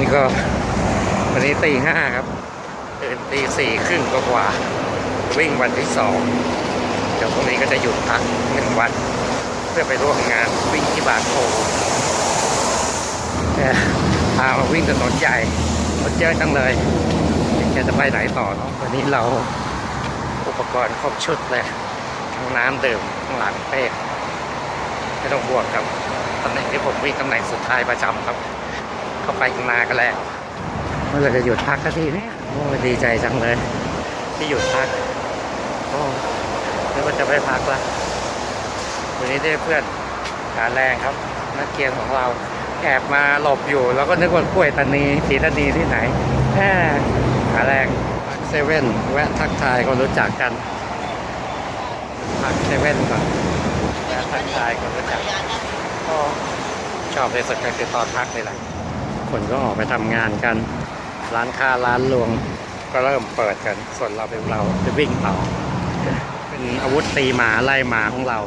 นี่ก็วันนี้ตีห้าครับตื่นตีสี่ครึ่งกว่าวิ่งวันที่สองเดี๋ยวพรุ่งนี้ก็จะหยุดพักหนึ่งวัน เพื่อไปร่วมงานวิ่งที่บางโพแต่พามาวิ่งถนนใหญ่รถเยอะจังเลยแกจะไปไหนต่อเนาะวันนี้เราอุปกรณ์ครบชุดเลยทั้งน้ำดื่มทั้งหลังเป้ไม่ต้องห่วงครับตำแหน่งที่ผมวิ่งตำแหน่งสุดท้ายประจำครับ เข้าไปข้างนากันแล้วเมื่อไรจะหยุดพักสักทีเนี่ยโอ้ดีใจจังเลย ที่หยุดพักโอ้นึกว่าจะไปพักละวันนี้ได้เพื่อนขาแรงครับ นักเกียงของเราแอบมาหลบอยู่ แล้วก็นึกว่ากล้วยตานีสีตานีที่ไหนแหมขาแรงเซเว่นแวะทักทายคนรู้จักกันพักเซเว่นก่อนแวะทักทายคนรู้จักก็ชอบเลยสุดก็คือตอนพักเลยแหละ คนก็ออกไปทำงานกัน ร้านค้าร้านรวงก็เริ่มเปิดกัน ส่วนเราเป็นเราจะวิ่งต่อ เป็นอาวุธตีหมาไล่หมาของเรา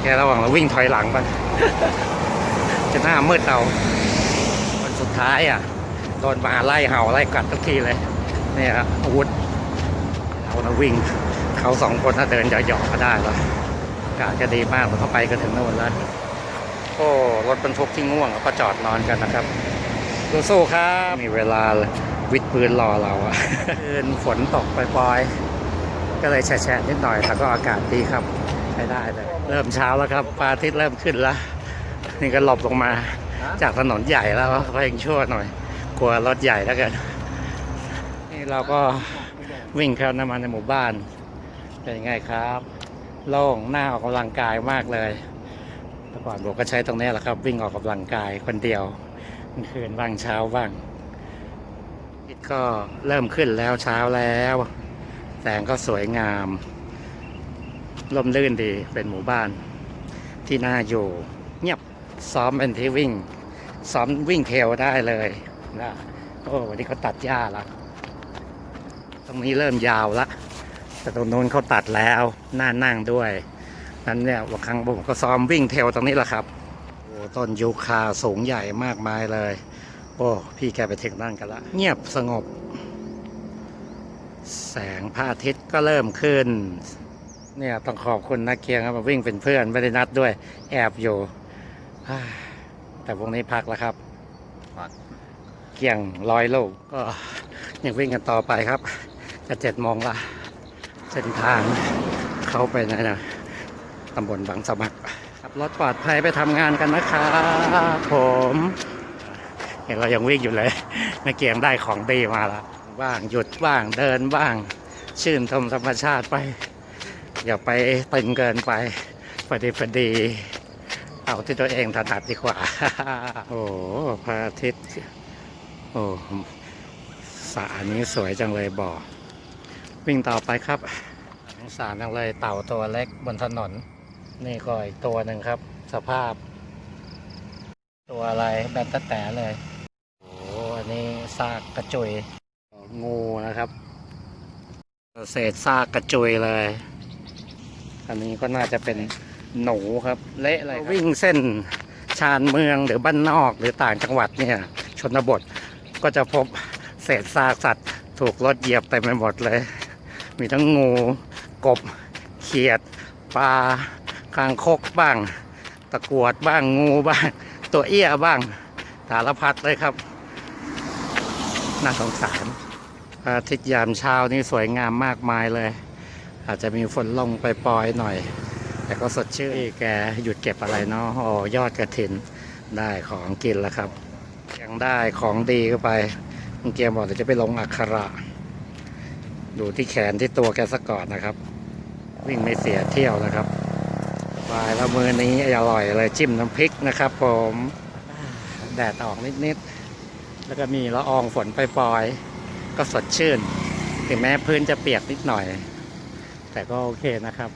แค่ระหว่างเราวิ่งถอยหลังไปจะหน้ามืดเอาวันสุดท้ายอะโดนหมาไล่เห่าไล่กัดทุกทีเลยนี่ครับอาวุธเราเราวิ่งเขาสองคนถ้าเดินหยอกๆก็ได้แล้วอากาศจะดีมากพอเข้าไปก็ถึงโน่นแล้วโอ้รถบรรทุกที่ง่วงก็จอดนอนกันนะครับ สู้ๆครับ มีเวลาวิดพื้นรอเราอะคืนฝนตกปล่อยๆ ก็เลยแฉะๆนิดหน่อยแต่ก็อากาศดีครับ ใช้ได้เลย เริ่มเช้าแล้วครับพระอาทิตย์เริ่มขึ้นแล้ว นี่ก็หลบลงมาจากถนนใหญ่แล้วก็ยังชั่วหน่อย กลัวรถใหญ่แล้วกันนี่เราก็วิ่งเข้าน้ำมันในหมู่บ้าน เป็นยังไงครับ โล่งหน้าออกกำลังกายมากเลยแต่ก่อนผมก็ใช้ตรงนี้แหละครับ วิ่งออกกำลังกายคนเดียวกลาง คืนบ้างเช้าบ้างอาทิตย์ก็เริ่มขึ้นแล้วเช้าแล้ว แสงก็สวยงามลมลื่นดีเป็นหมู่บ้าน ที่น่าอยู่ เงียบซ้อมเป็นที่วิ่ง ซ้อมวิ่งเทลได้เลยนะโอ้วันนี้เขาตัดหญ้าล้วตรงนี้เริ่มยาวละแต่ตรงนู้นเขาตัดแล้วน่านั่งด้วยนั้นเนี่ยวันครั้งผมก็ซ้อมวิ่งเทลตรงนี้แหละครับ ต้นยูคาสูงใหญ่มากมายเลย โอ้ พี่แกไปถึงนั่นกันละ เงียบสงบ แสงพระอาทิตย์ก็เริ่มขึ้น เนี่ยต้องขอบคุณนักเกียงครับมาวิ่งเป็นเพื่อนไม่ได้นัดด้วย แอบอยู่ฮ่าแต่วงนี้พักแล้วครับพักเกียงร้อยโลกก็ยังวิ่งกันต่อไปครับจะเจ็ดโมงละเส้นทางเข้าไปในนะตำบลบางสมัคร ขับรถปลอดภัยไปทำงานกันนะครับผมเห็นเรายังวิ่งอยู่เลยนักเกียงได้ของดีมาล้วว่างหยุดว่างเดินบ้าง ชื่นชมธรรมชาติไป อย่าไปตึงเกินไปพอดีพอดี เอาที่ตัวเองถนัดดีกว่า โอ้พระอาทิตย์โอ้สระนี้สวยจังเลยบ่อ วิ่งต่อไปครับสงสารจังเลยเต่าตัวเล็กบนถนน นี่ก็อีกตัวหนึ่งครับ สภาพ ตัวอะไรแบนตะแต่เลย โอ้อันนี้ซากกระจุย งูนะครับ เศษซากกระจุยเลย อันนี้ก็น่าจะเป็นหนูครับ เละเลยครับวิ่งเส้นชานเมืองหรือบ้านนอกหรือต่างจังหวัดเนี่ย ชนบทก็จะพบเศษซากสัตว์ ถูกรถเหยียบเต็มไปหมดเลย มีทั้งงู กบ เขียด ปลา คางคกบ้าง ตะกวดบ้างงูบ้าง ตัวเอี้ยบ้างสารพัดเลยครับ น่าสงสารอาทิตย์ยามเช้านี่สวยงามมากมายเลย อาจจะมีฝนลงไปปลอยหน่อย แต่ก็สดชื่นอีกแกหยุดเก็บอะไรเนาะโอ้ยอดกระถินได้ของกินแล้วครับ ยังได้ของดีเข้าไปเมื่อกี้บอกเดี๋ยวจะไปลงอักขระ ดูที่แขนที่ตัวแกซะก่อนนะครับ วิ่งไม่เสียเที่ยวนะครับ วายแล้วมือนี้อร่อยเลยจิ้มน้ำพริกนะครับผมแดดออกนิดๆ แล้วก็มีละอองฝนปล่อยๆ ก็สดชื่น ถึงแม้พื้นจะเปียกนิดหน่อย แต่ก็โอเคนะครับ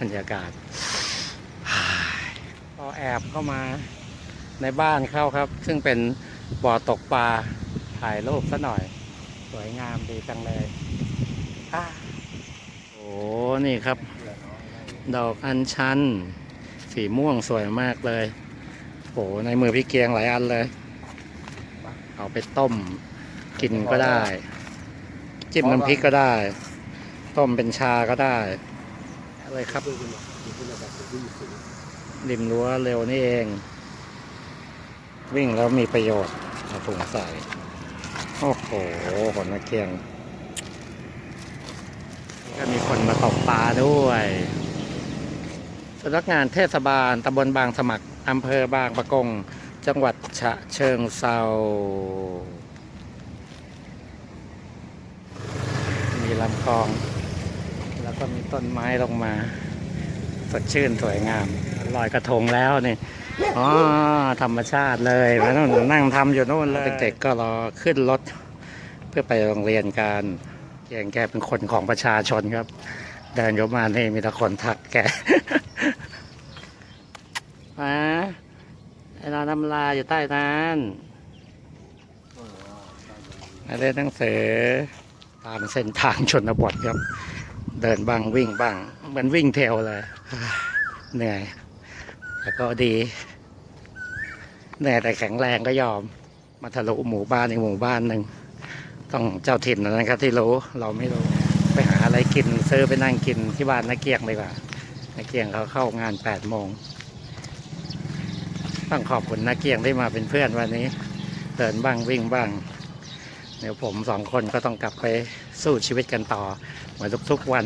บรรยากาศก็แอบเข้ามาในบ้านเข้าครับ ซึ่งเป็นบ่อตกปลาถ่ายรูปซะหน่อย สวยงามดีจังเลยอ่าโอ้นี่ครับ ดอกอัญชัน สีม่วงสวยมากเลยโอ้ในมือพี่เกียงหลายอันเลย เอาไปต้มกินก็ได้ จิ้มน้ำพริกก็ได้ ต้มเป็นชาก็ได้ อะไรครับ ริมรั้วเร็วนี่เอง วิ่งแล้วมีประโยชน์เอาถุงใส่ โอ้โหขนนักเกียงก็มีคนมาตกปลาด้วย นักงานเทศบาลตำบลบางสมัครอำเภอบางปะกง จังหวัดฉะเชิงเซามีลำคลอง แล้วก็มีต้นไม้ลงมา สดชื่นสวยงามลอยกระทงแล้วนี่อ๋อธรรมชาติเลยมานั่งนั่งทำอยู่โน่นเลยเด็กๆก็รอขึ้นรถ เพื่อไปโรงเรียนกันเกียงแกเป็นคนของประชาชนครับ เดินอยมานี่มีแต่คนทักแก มาไอเรานำลาอยู่ใต้นั้นมาเล่นหนังสือตามเส้นทางชนบทครับ เดินบ้างวิ่งบ้างมือนวิ่งเทรลเลย เหนื่อย แต่ก็ดี เหนื่อยแต่แข็งแรงก็ยอม มาทะลุหมู่บ้านอีกหมู่บ้านหนึ่ง ต้องเจ้าถิ่นนะครับที่รู้เราไม่รู้ไปหาอะไรกินซื้อไปนั่งกินที่บ้านนักเกียงดีกว่านักเกียงเขาเข้างานแปดโมง ต้องขอบคุณนักเกียงที่มาเป็นเพื่อนวันนี้ เดินบ้างวิ่งบ้าง เดี๋ยวผมสองคนก็ต้องกลับไปสู้ชีวิตกันต่อ เหมือนทุกๆวัน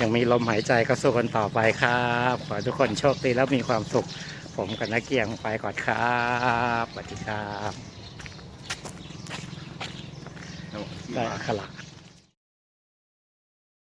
ยังมีลมหายใจก็สู้กันต่อไปครับขอให้ทุกคนโชคดีแล้วมีความสุข ผมกับนักเกียงไปก่อนครับสวัสดีครับได้ขละ